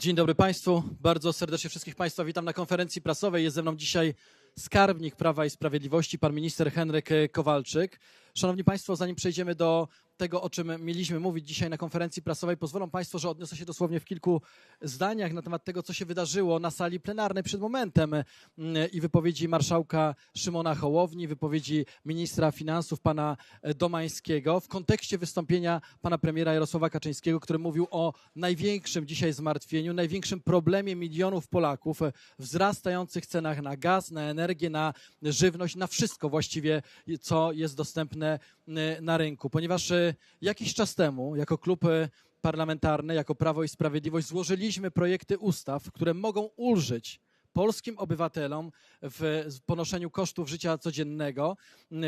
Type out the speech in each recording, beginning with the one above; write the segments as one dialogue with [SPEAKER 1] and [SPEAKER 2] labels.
[SPEAKER 1] Dzień dobry Państwu. Bardzo serdecznie wszystkich Państwa witam na konferencji prasowej. Jest ze mną dzisiaj skarbnik Prawa i Sprawiedliwości, pan minister Henryk Kowalczyk. Szanowni Państwo, zanim przejdziemy do tego, o czym mieliśmy mówić dzisiaj na konferencji prasowej, pozwolą Państwo, że odniosę się dosłownie w kilku zdaniach na temat tego, co się wydarzyło na sali plenarnej przed momentem mm, i wypowiedzi marszałka Szymona Hołowni, wypowiedzi ministra finansów pana Domańskiego w kontekście wystąpienia pana premiera Jarosława Kaczyńskiego, który mówił o największym dzisiaj zmartwieniu, największym problemie milionów Polaków, wzrastających cenach na gaz, na energię, na żywność, na wszystko właściwie, co jest dostępne y, na rynku. Ponieważ y, jakiś czas temu, jako klub y, parlamentarny, jako Prawo i Sprawiedliwość, złożyliśmy projekty ustaw, które mogą ulżyć polskim obywatelom w ponoszeniu kosztów życia codziennego.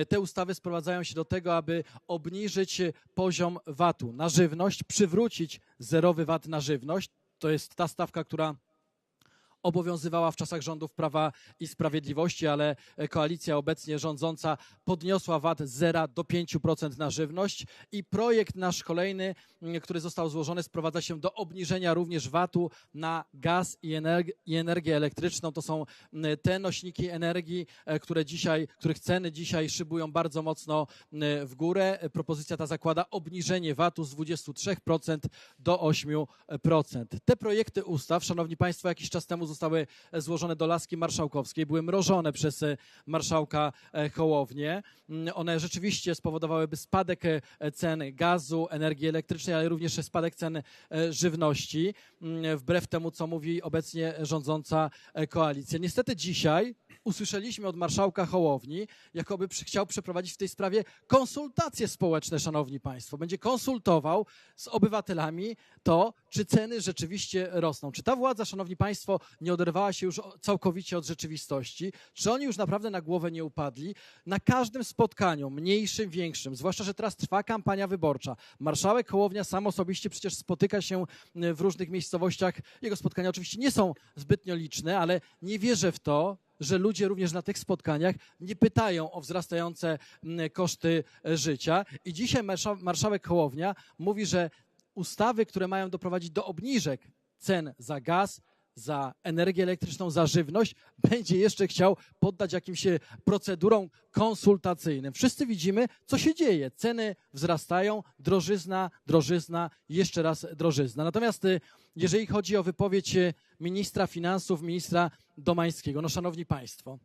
[SPEAKER 1] Te ustawy sprowadzają się do tego, aby obniżyć poziom VAT-u na żywność, przywrócić zerowy VAT na żywność. To jest ta stawka, która obowiązywała w czasach rządów Prawa i Sprawiedliwości, ale koalicja obecnie rządząca podniosła VAT z 0 do 5% na żywność i projekt nasz kolejny, mm, który został złożony, sprowadza się do obniżenia również VAT-u na gaz i, energ i energię elektryczną. To są mm, te nośniki energii, e, które dzisiaj, których ceny dzisiaj szybują bardzo mocno mm, w górę. Propozycja ta zakłada obniżenie VAT-u z 23% do 8%. Te projekty ustaw, szanowni państwo, jakiś czas temu zostały złożone do laski marszałkowskiej, były mrożone przez e, marszałka e, Hołownię. Mm, One rzeczywiście spowodowałyby spadek e, cen gazu, energii elektrycznej, ale również spadek cen żywności, mm, wbrew temu, co mówi obecnie rządząca koalicja. Niestety dzisiaj usłyszeliśmy od marszałka Hołowni, jakoby chciał przeprowadzić w tej sprawie konsultacje społeczne, szanowni państwo. Będzie konsultował z obywatelami to, czy ceny rzeczywiście rosną. Czy ta władza, szanowni państwo, nie oderwała się już całkowicie od rzeczywistości? Czy oni już naprawdę na głowę nie upadli? Na każdym spotkaniu, mniejszym, większym, zwłaszcza, że teraz trwa kampania wyborcza, marszałek Hołownia sam osobiście przecież spotyka się y, w różnych miejscowościach. Jego spotkania oczywiście nie są zbytnio liczne, ale nie wierzę w to, że ludzie również na tych spotkaniach nie pytają o wzrastające mm, koszty e, życia. I dzisiaj marsza, marszałek Hołownia mówi, że ustawy, które mają doprowadzić do obniżek cen za gaz, za energię elektryczną, za żywność, będzie jeszcze chciał poddać jakimś e, procedurom konsultacyjnym. Wszyscy widzimy, co się dzieje. Ceny wzrastają, drożyzna, drożyzna, jeszcze raz drożyzna. Natomiast y, jeżeli chodzi o wypowiedź y, ministra finansów, ministra Domańskiego, no szanowni państwo,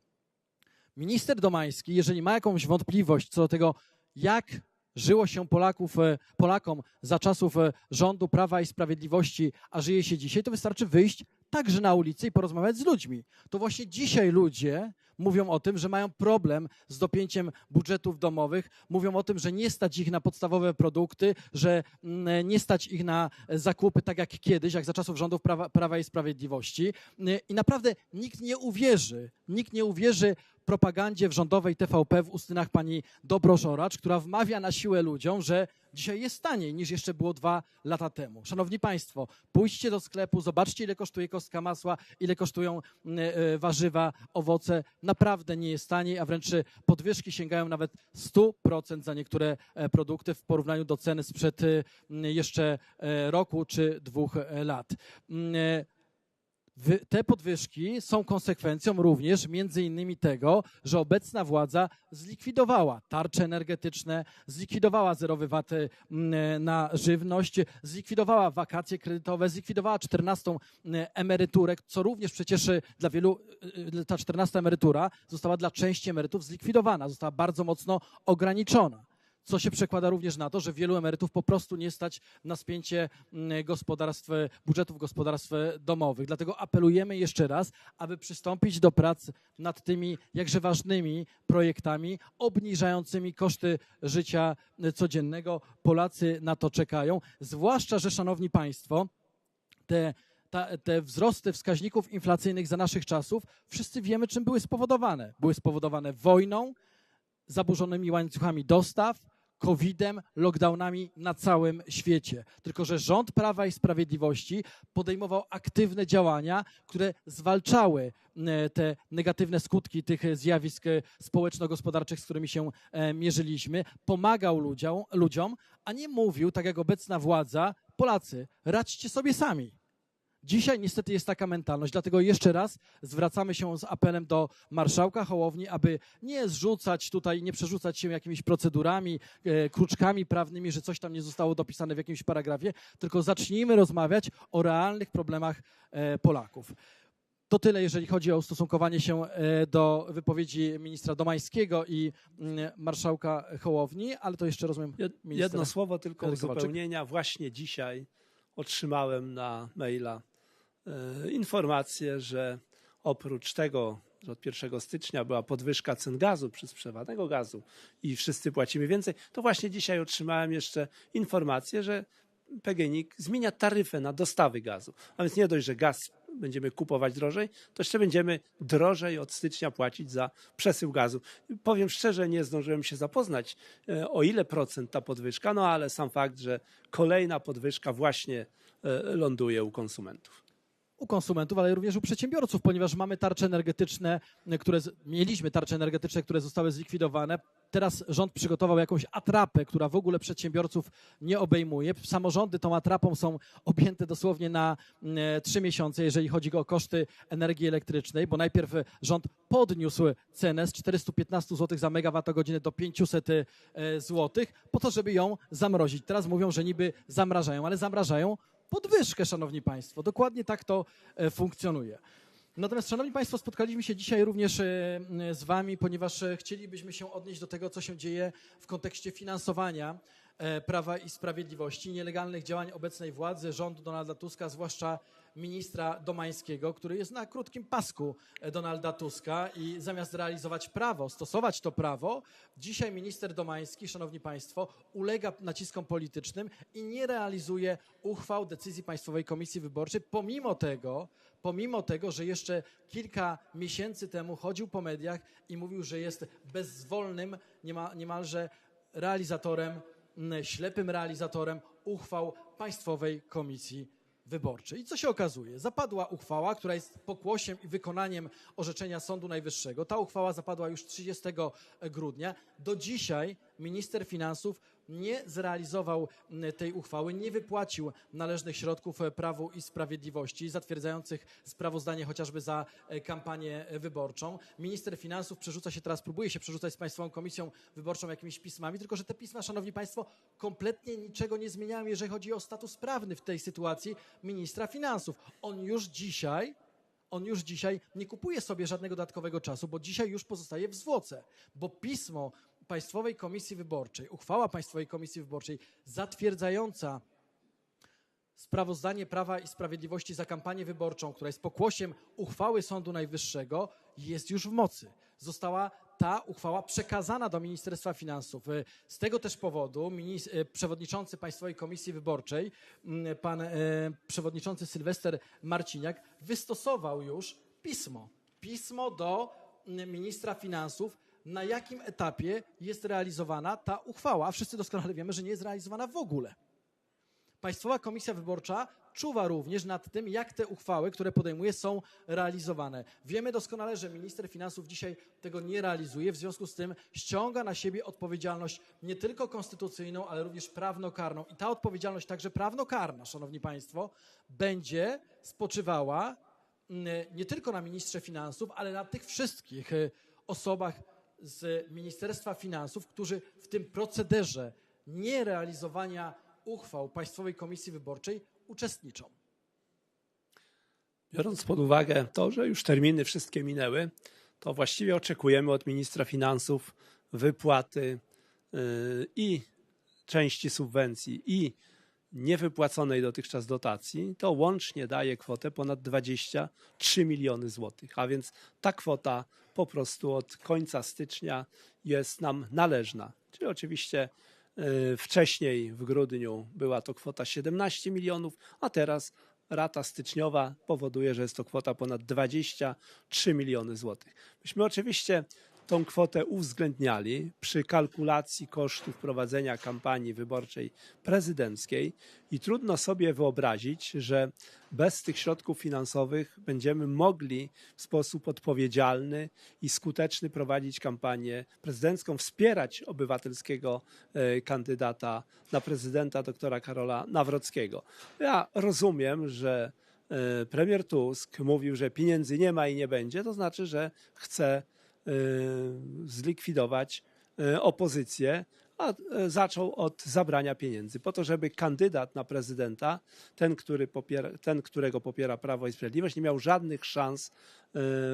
[SPEAKER 1] minister Domański, jeżeli ma jakąś wątpliwość co do tego, jak żyło się Polaków, e, Polakom za czasów e, rządu Prawa i Sprawiedliwości, a żyje się dzisiaj, to wystarczy wyjść także na ulicę i porozmawiać z ludźmi. To właśnie dzisiaj ludzie mówią o tym, że mają problem z dopięciem budżetów domowych, mówią o tym, że nie stać ich na podstawowe produkty, że mm, nie stać ich na zakupy tak jak kiedyś, jak za czasów rządów Prawa, Prawa i Sprawiedliwości. I naprawdę nikt nie uwierzy, nikt nie uwierzy propagandzie w rządowej TVP w ustynach pani Dobrożoracz, która wmawia na siłę ludziom, że dzisiaj jest taniej niż jeszcze było dwa lata temu. Szanowni Państwo, pójdźcie do sklepu, zobaczcie ile kosztuje kostka masła, ile kosztują mm, e, warzywa, owoce. Naprawdę nie jest taniej, a wręcz podwyżki sięgają nawet 100% za niektóre e, produkty w porównaniu do ceny sprzed e, jeszcze roku czy dwóch lat. Mm, Te podwyżki są konsekwencją również między innymi tego, że obecna władza zlikwidowała tarcze energetyczne, zlikwidowała zerowy VAT y, m, na żywność, zlikwidowała wakacje kredytowe, zlikwidowała 14 y, emeryturę, co również przecież y, dla wielu, y, y, ta 14 emerytura została dla części emerytów zlikwidowana, została bardzo mocno ograniczona co się przekłada również na to, że wielu emerytów po prostu nie stać na spięcie mm, gospodarstw, budżetów gospodarstw domowych. Dlatego apelujemy jeszcze raz, aby przystąpić do prac nad tymi jakże ważnymi projektami obniżającymi koszty życia codziennego. Polacy na to czekają, zwłaszcza, że szanowni państwo, te ta, te wzrosty wskaźników inflacyjnych za naszych czasów, wszyscy wiemy, czym były spowodowane. Były spowodowane wojną, zaburzonymi łańcuchami dostaw, COVID-em, lockdownami na całym świecie. Tylko, że rząd Prawa i Sprawiedliwości podejmował aktywne działania, które zwalczały e, te negatywne skutki tych zjawisk e, społeczno-gospodarczych, z którymi się e, mierzyliśmy, pomagał ludziom, ludziom, a nie mówił, tak jak obecna władza, Polacy, radźcie sobie sami. Dzisiaj niestety jest taka mentalność, dlatego jeszcze raz zwracamy się z apelem do marszałka Hołowni, aby nie zrzucać tutaj, nie przerzucać się jakimiś procedurami, e, kruczkami prawnymi, że coś tam nie zostało dopisane w jakimś paragrafie, tylko zacznijmy rozmawiać o realnych problemach e, Polaków. To tyle, jeżeli chodzi o ustosunkowanie się e, do wypowiedzi ministra Domańskiego i mm, marszałka Hołowni, ale to jeszcze rozumiem.
[SPEAKER 2] Jedno słowo tylko uzupełnienia. Właśnie dzisiaj otrzymałem na maila informację, że oprócz tego, że od 1 stycznia była podwyżka cen gazu przy sprzedanego gazu i wszyscy płacimy więcej, to właśnie dzisiaj otrzymałem jeszcze informację, że PGNiG zmienia taryfę na dostawy gazu. A więc nie dość, że gaz będziemy kupować drożej, to jeszcze będziemy drożej od stycznia płacić za przesył gazu. Powiem szczerze, nie zdążyłem się zapoznać, e, o ile procent ta podwyżka, no ale sam fakt, że kolejna podwyżka właśnie e, ląduje u konsumentów.
[SPEAKER 1] U konsumentów, ale również u przedsiębiorców, ponieważ mamy tarcze energetyczne, które z, mieliśmy tarcze energetyczne, które zostały zlikwidowane. Teraz rząd przygotował jakąś atrapę, która w ogóle przedsiębiorców nie obejmuje. Samorządy tą atrapą są objęte dosłownie na mm, trzy miesiące, jeżeli chodzi o koszty energii elektrycznej, bo najpierw rząd podniósł cenę z 415 zł za megawattogodzinę do 500 zł, po to, żeby ją zamrozić. Teraz mówią, że niby zamrażają, ale zamrażają podwyżkę, szanowni państwo. Dokładnie tak to e, funkcjonuje. Natomiast, szanowni państwo, spotkaliśmy się dzisiaj również e, z wami, ponieważ e, chcielibyśmy się odnieść do tego, co się dzieje w kontekście finansowania Prawa i Sprawiedliwości, nielegalnych działań obecnej władzy, rządu Donalda Tuska, zwłaszcza ministra Domańskiego, który jest na krótkim pasku e, Donalda Tuska i zamiast realizować prawo, stosować to prawo, dzisiaj minister Domański, szanowni państwo, ulega naciskom politycznym i nie realizuje uchwał decyzji Państwowej Komisji Wyborczej, pomimo tego, pomimo tego, że jeszcze kilka miesięcy temu chodził po mediach i mówił, że jest bezzwolnym, niema, niemalże realizatorem, ślepym realizatorem uchwał Państwowej Komisji Wyborczej. I co się okazuje? Zapadła uchwała, która jest pokłosiem i wykonaniem orzeczenia Sądu Najwyższego. Ta uchwała zapadła już 30 grudnia. Do dzisiaj minister finansów nie zrealizował tej uchwały, nie wypłacił należnych środków e, Prawu i Sprawiedliwości, zatwierdzających sprawozdanie chociażby za e, kampanię wyborczą. Minister finansów przerzuca się teraz, próbuje się przerzucać z Państwową Komisją Wyborczą jakimiś pismami, tylko że te pisma, szanowni państwo, kompletnie niczego nie zmieniają, jeżeli chodzi o status prawny w tej sytuacji ministra finansów. On już dzisiaj on już dzisiaj nie kupuje sobie żadnego dodatkowego czasu, bo dzisiaj już pozostaje w zwłoce, bo pismo Państwowej Komisji Wyborczej, uchwała Państwowej Komisji Wyborczej zatwierdzająca sprawozdanie Prawa i Sprawiedliwości za kampanię wyborczą, która jest pokłosiem uchwały Sądu Najwyższego, jest już w mocy. Została ta uchwała przekazana do Ministerstwa Finansów. Z tego też powodu y, przewodniczący Państwowej Komisji Wyborczej, mm, pan e, przewodniczący Sylwester Marciniak, wystosował już pismo. Pismo do mm, ministra finansów, na jakim etapie jest realizowana ta uchwała. A wszyscy doskonale wiemy, że nie jest realizowana w ogóle. Państwowa Komisja Wyborcza czuwa również nad tym, jak te uchwały, które podejmuje, są realizowane. Wiemy doskonale, że minister finansów dzisiaj tego nie realizuje, w związku z tym ściąga na siebie odpowiedzialność nie tylko konstytucyjną, ale również prawnokarną. I ta odpowiedzialność, także prawnokarna, szanowni państwo, będzie spoczywała mm, nie tylko na ministrze finansów, ale na tych wszystkich y, osobach z Ministerstwa Finansów, którzy w tym procederze nierealizowania uchwał Państwowej Komisji Wyborczej uczestniczą.
[SPEAKER 2] Biorąc pod uwagę to, że już terminy wszystkie minęły, to właściwie oczekujemy od ministra finansów wypłaty yy, i części subwencji, i niewypłaconej dotychczas dotacji. To łącznie daje kwotę ponad 23 miliony złotych, a więc ta kwota po prostu od końca stycznia jest nam należna. Czyli oczywiście yy, wcześniej w grudniu była to kwota 17 milionów, a teraz rata styczniowa powoduje, że jest to kwota ponad 23 miliony złotych. Myśmy oczywiście tą kwotę uwzględniali przy kalkulacji kosztów prowadzenia kampanii wyborczej prezydenckiej i trudno sobie wyobrazić, że bez tych środków finansowych będziemy mogli w sposób odpowiedzialny i skuteczny prowadzić kampanię prezydencką, wspierać obywatelskiego e, kandydata na prezydenta doktora Karola Nawrockiego. Ja rozumiem, że e, premier Tusk mówił, że pieniędzy nie ma i nie będzie, to znaczy, że chce zlikwidować e, opozycję, a e, zaczął od zabrania pieniędzy, po to, żeby kandydat na prezydenta, ten, który popiera, ten którego popiera Prawo i Sprawiedliwość, nie miał żadnych szans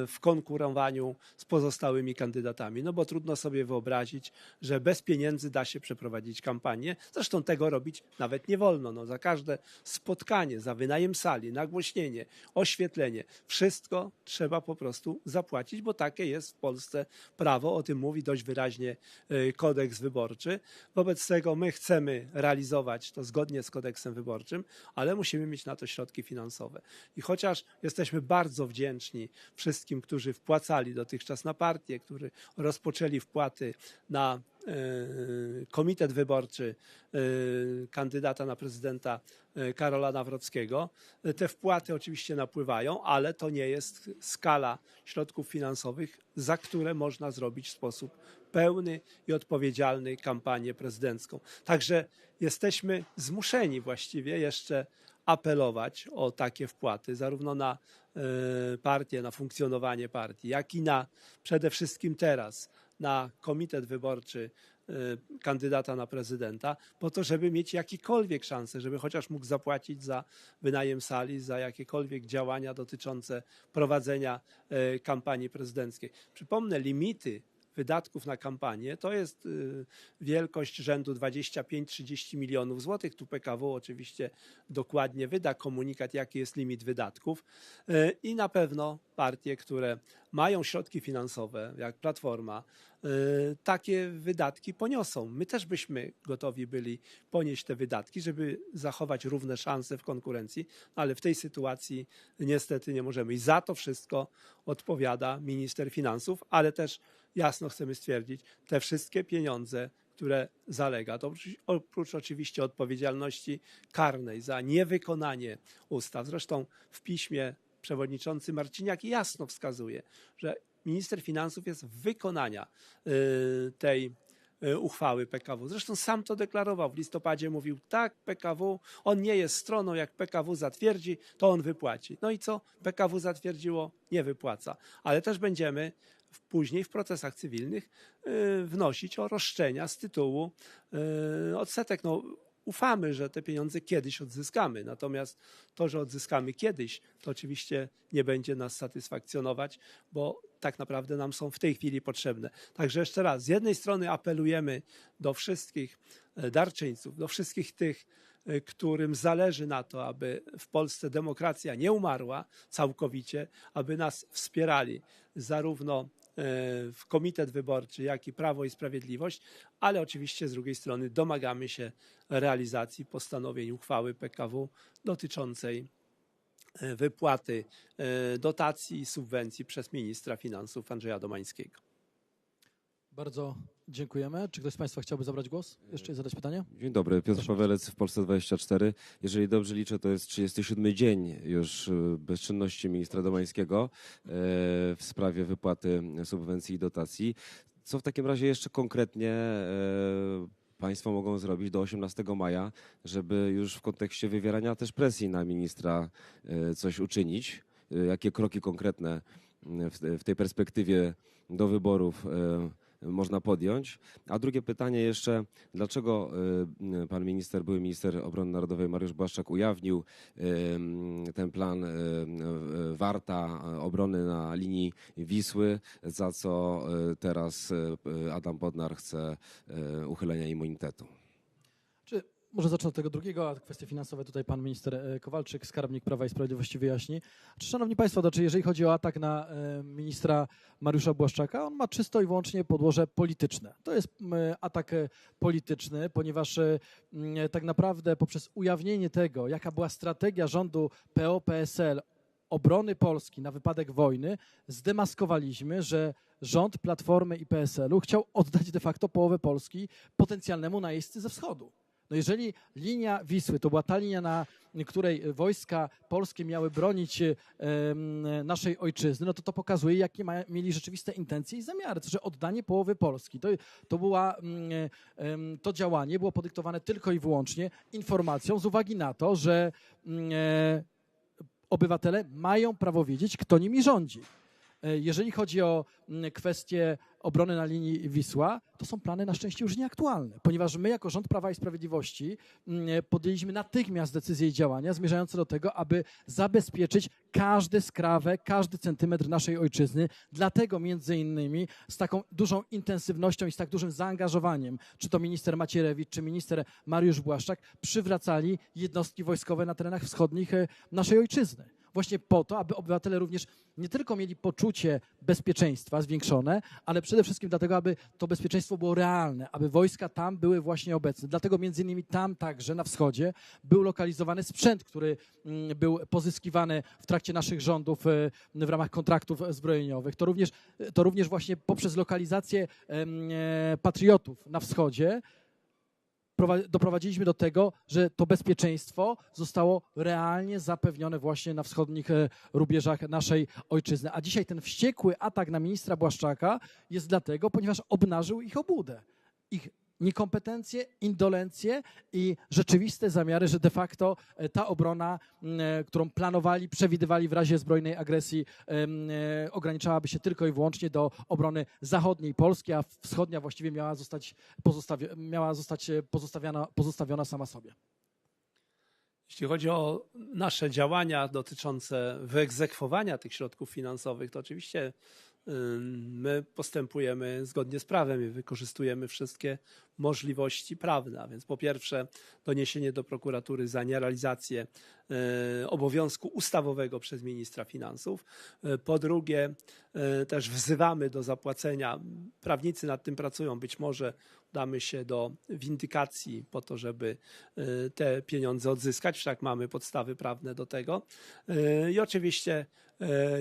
[SPEAKER 2] w konkurowaniu z pozostałymi kandydatami. No bo trudno sobie wyobrazić, że bez pieniędzy da się przeprowadzić kampanię. Zresztą tego robić nawet nie wolno. No, za każde spotkanie, za wynajem sali, nagłośnienie, oświetlenie, wszystko trzeba po prostu zapłacić, bo takie jest w Polsce prawo. O tym mówi dość wyraźnie e, kodeks wyborczy. Wobec tego my chcemy realizować to zgodnie z kodeksem wyborczym, ale musimy mieć na to środki finansowe. I chociaż jesteśmy bardzo wdzięczni wszystkim, którzy wpłacali dotychczas na partię, którzy rozpoczęli wpłaty na e, komitet wyborczy e, kandydata na prezydenta e, Karola Nawrockiego. Te wpłaty oczywiście napływają, ale to nie jest skala środków finansowych, za które można zrobić w sposób pełny i odpowiedzialny kampanię prezydencką. Także jesteśmy zmuszeni właściwie jeszcze apelować o takie wpłaty, zarówno na e, partię, na funkcjonowanie partii, jak i na przede wszystkim teraz na komitet wyborczy e, kandydata na prezydenta, po to, żeby mieć jakiekolwiek szanse, żeby chociaż mógł zapłacić za wynajem sali, za jakiekolwiek działania dotyczące prowadzenia e, kampanii prezydenckiej. Przypomnę, limity wydatków na kampanię to jest y, wielkość rzędu 25-30 milionów złotych. Tu PKW oczywiście dokładnie wyda komunikat, jaki jest limit wydatków Y, i na pewno partie, które mają środki finansowe, jak Platforma, takie wydatki poniosą. My też byśmy gotowi byli ponieść te wydatki, żeby zachować równe szanse w konkurencji, ale w tej sytuacji niestety nie możemy. I za to wszystko odpowiada minister finansów, ale też jasno chcemy stwierdzić, te wszystkie pieniądze, które zalega, to oprócz- oprócz oczywiście odpowiedzialności karnej za niewykonanie ustaw. Zresztą w piśmie przewodniczący Marciniak jasno wskazuje, że minister finansów jest wykonania y, tej y, uchwały PKW. Zresztą sam to deklarował w listopadzie, mówił tak, PKW, on nie jest stroną, jak PKW zatwierdzi, to on wypłaci. No i co? PKW zatwierdziło, nie wypłaca. Ale też będziemy później w procesach cywilnych y, wnosić o roszczenia z tytułu odsetek. No, ufamy, że te pieniądze kiedyś odzyskamy. Natomiast to, że odzyskamy kiedyś, to oczywiście nie będzie nas satysfakcjonować, bo tak naprawdę nam są w tej chwili potrzebne. Także jeszcze raz, z jednej strony apelujemy do wszystkich e, darczyńców, do wszystkich tych, e, którym zależy na to, aby w Polsce demokracja nie umarła całkowicie, aby nas wspierali zarówno w komitet wyborczy, jak i Prawo i Sprawiedliwość, ale oczywiście z drugiej strony domagamy się realizacji postanowień uchwały PKW dotyczącej e, wypłaty e, dotacji i subwencji przez ministra finansów Andrzeja Domańskiego.
[SPEAKER 1] Bardzo dziękujemy. Czy ktoś z Państwa chciałby zabrać głos? Jeszcze zadać pytanie?
[SPEAKER 3] Dzień dobry, Piotr
[SPEAKER 1] Proszę
[SPEAKER 3] Pawelec w Polsce 24. Jeżeli dobrze liczę, to jest 37 dzień już e, bezczynności ministra Domańskiego e, w sprawie wypłaty subwencji i dotacji. Co w takim razie jeszcze konkretnie e, państwo mogą zrobić do 18 maja, żeby już w kontekście wywierania też presji na ministra e, coś uczynić? E, Jakie kroki konkretne w, tej perspektywie do wyborów e, można podjąć? A drugie pytanie jeszcze, dlaczego y, pan minister, były minister obrony narodowej Mariusz Błaszczak ujawnił y, ten plan y, Warta obrony na linii Wisły, za co teraz Adam Bodnar chce uchylenia immunitetu?
[SPEAKER 1] Może zacznę od tego drugiego, a kwestie finansowe tutaj pan minister e, Kowalczyk, skarbnik Prawa i Sprawiedliwości wyjaśni. Szanowni państwo, to czy jeżeli chodzi o atak na e, ministra Mariusza Błaszczaka, on ma czysto i wyłącznie podłoże polityczne. To jest atak e, polityczny, ponieważ tak naprawdę poprzez ujawnienie tego, jaka była strategia rządu PO-PSL obrony Polski na wypadek wojny, zdemaskowaliśmy, że rząd Platformy i PSL-u chciał oddać de facto połowę Polski potencjalnemu najeźdźcy ze wschodu. No jeżeli linia Wisły to była ta linia, na której wojska polskie miały bronić naszej ojczyzny, no to to pokazuje, jakie ma, mieli rzeczywiste intencje i zamiary, że oddanie połowy Polski. To, to, była, mm, to działanie było podyktowane tylko i wyłącznie informacją z uwagi na to, że mm, e, obywatele mają prawo wiedzieć, kto nimi rządzi. E, Jeżeli chodzi o mm, kwestię obrony na linii Wisła, to są plany na szczęście już nieaktualne, ponieważ my jako rząd Prawa i Sprawiedliwości mm, podjęliśmy natychmiast decyzje i działania zmierzające do tego, aby zabezpieczyć każdy skrawek, każdy centymetr naszej ojczyzny. Dlatego między innymi z taką dużą intensywnością i z tak dużym zaangażowaniem, czy to minister Macierewicz, czy minister Mariusz Błaszczak, przywracali jednostki wojskowe na terenach wschodnich e, naszej ojczyzny właśnie po to, aby obywatele również nie tylko mieli poczucie bezpieczeństwa zwiększone, ale przede wszystkim dlatego, aby to bezpieczeństwo było realne, aby wojska tam były właśnie obecne. Dlatego między innymi tam także na wschodzie był lokalizowany sprzęt, który mm, był pozyskiwany w trakcie naszych rządów e, w ramach kontraktów zbrojeniowych. To również, to również właśnie poprzez lokalizację e, patriotów na wschodzie doprowadziliśmy do tego, że to bezpieczeństwo zostało realnie zapewnione właśnie na wschodnich e, rubieżach naszej ojczyzny. A dzisiaj ten wściekły atak na ministra Błaszczaka jest dlatego, ponieważ obnażył ich obłudę. Ich niekompetencje, indolencje i rzeczywiste zamiary, że de facto e, ta obrona, e, którą planowali, przewidywali w razie zbrojnej agresji, e, ograniczałaby się tylko i wyłącznie do obrony zachodniej Polski, a wschodnia właściwie miała zostać, pozostawi- miała zostać pozostawiona, pozostawiona sama sobie.
[SPEAKER 2] Jeśli chodzi o nasze działania dotyczące wyegzekwowania tych środków finansowych, to oczywiście my postępujemy zgodnie z prawem i wykorzystujemy wszystkie możliwości prawne. A więc po pierwsze doniesienie do prokuratury za nierealizację y, obowiązku ustawowego przez ministra finansów. Y, Po drugie y, też wzywamy do zapłacenia, prawnicy nad tym pracują, być może udamy się do windykacji po to, żeby te pieniądze odzyskać, wszak mamy podstawy prawne do tego. I oczywiście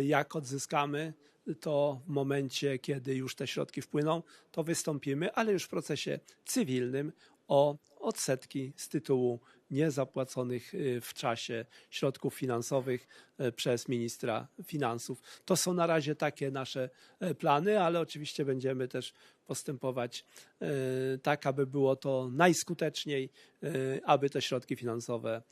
[SPEAKER 2] jak odzyskamy, to w momencie, kiedy już te środki wpłyną, to wystąpimy, ale już w procesie cywilnym o odsetki z tytułu niezapłaconych y, w czasie środków finansowych y, przez ministra finansów. To są na razie takie nasze y, plany, ale oczywiście będziemy też postępować tak, aby było to najskuteczniej, aby te środki finansowe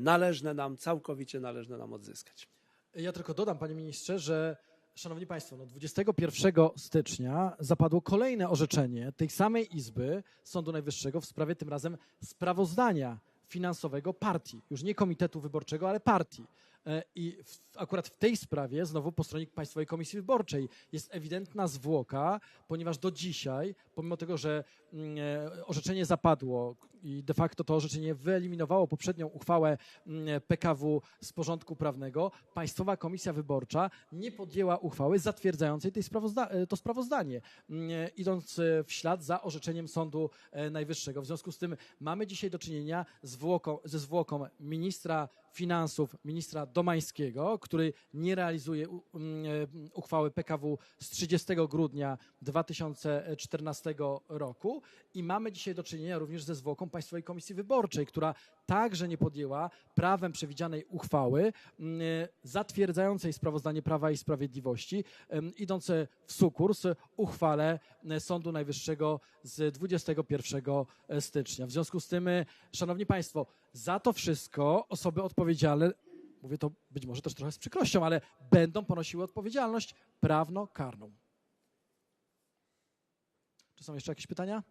[SPEAKER 2] należne nam, całkowicie należne nam odzyskać.
[SPEAKER 1] Ja tylko dodam, panie ministrze, że Szanowni Państwo, no 21 stycznia zapadło kolejne orzeczenie tej samej Izby Sądu Najwyższego w sprawie tym razem sprawozdania finansowego partii, już nie komitetu wyborczego, ale partii. E, I w, akurat w tej sprawie, znowu po stronie Państwowej Komisji Wyborczej, jest ewidentna zwłoka, ponieważ do dzisiaj, pomimo tego, że mm, e, orzeczenie zapadło i de facto to orzeczenie wyeliminowało poprzednią uchwałę mm, PKW z porządku prawnego, Państwowa Komisja Wyborcza nie podjęła uchwały zatwierdzającej tej sprawozda- e, to sprawozdanie, mm, e, idąc e, w ślad za orzeczeniem Sądu e, Najwyższego. W związku z tym mamy dzisiaj do czynienia ze zwłoką ministra finansów, ministra Domańskiego, który nie realizuje mm, e, uchwały PKW z 30 grudnia 2014 roku i mamy dzisiaj do czynienia również ze zwłoką Państwowej Komisji Wyborczej, która także nie podjęła prawem przewidzianej uchwały mm, e, zatwierdzającej sprawozdanie Prawa i Sprawiedliwości, em, idąc e, w sukurs uchwale e, Sądu Najwyższego z 21 stycznia. W związku z tym, Szanowni Państwo, za to wszystko osoby odpowiedzialne, mówię to być może też trochę z przykrością, ale będą ponosiły odpowiedzialność prawno-karną. Czy są jeszcze jakieś pytania?